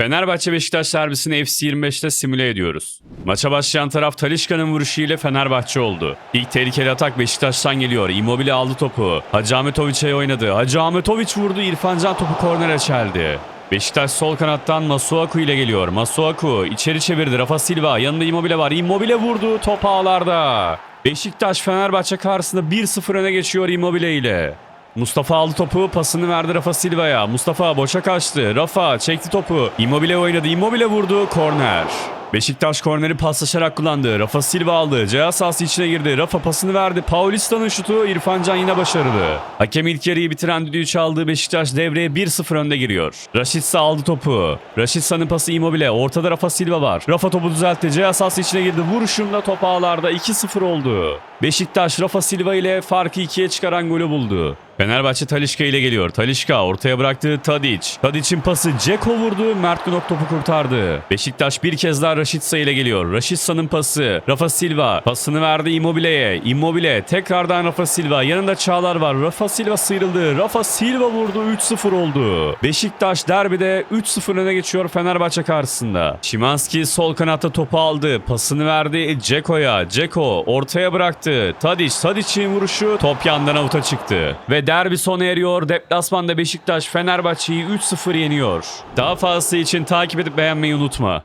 Fenerbahçe Beşiktaş derbisini FC 25'te simüle ediyoruz. Maça başlayan taraf Talişka'nın vuruşu ile Fenerbahçe oldu. İlk tehlikeli atak Beşiktaş'tan geliyor. Immobile aldı topu. Hacı Ahmetoviç'e oynadı. Hacı Ahmetoviç vurdu. İrfan Can topu kornere çeldi. Beşiktaş sol kanattan Masuaku ile geliyor. Masuaku içeri çevirdi. Rafa Silva yanında Immobile var. Immobile vurdu. Top ağlarda. Beşiktaş Fenerbahçe karşısında 1-0 öne geçiyor Immobile ile. Mustafa aldı topu pasını verdi Rafa Silva'ya. Mustafa boşa kaçtı. Rafa çekti topu. Immobile oynadı. Immobile vurdu. Korner. Beşiktaş korneri paslaşarak kullandı. Rafa Silva aldı. Ceza sahası içine girdi. Rafa pasını verdi. Paulista'nın şutu İrfan Can yine başarılı. Hakem ilk yarıyı bitiren düdüğü çaldığı Beşiktaş devreye 1-0 önde giriyor. Raşitsa aldı topu. Raşitsa'nın pası Immobile. Ortada Rafa Silva var. Rafa topu düzeltti. Ceza sahası içine girdi. Vuruşunda top ağlarda 2-0 oldu. Beşiktaş Rafa Silva ile farkı ikiye çıkaran golü buldu. Fenerbahçe Talişka ile geliyor. Talişka ortaya bıraktı Tadic. Tadic'in pası Ceko vurdu. Mert Günok topu kurtardı. Beşiktaş bir kez daha Raşitsa ile geliyor. Raşitsa'nın pası. Rafa Silva pasını verdi Immobile'ye. Immobile tekrardan Rafa Silva. Yanında Çağlar var. Rafa Silva sıyrıldı. Rafa Silva vurdu. 3-0 oldu. Beşiktaş derbide 3-0 öne geçiyor Fenerbahçe karşısında. Şimanski sol kanatta topu aldı. Pasını verdi Ceko'ya. Ceko ortaya bıraktı. Tadic. Tadic'in vuruşu top yandan avuta çıktı. Ve derbi sona eriyor. Deplasmanda Beşiktaş Fenerbahçe'yi 3-0 yeniyor. Daha fazlası için takip edip beğenmeyi unutma.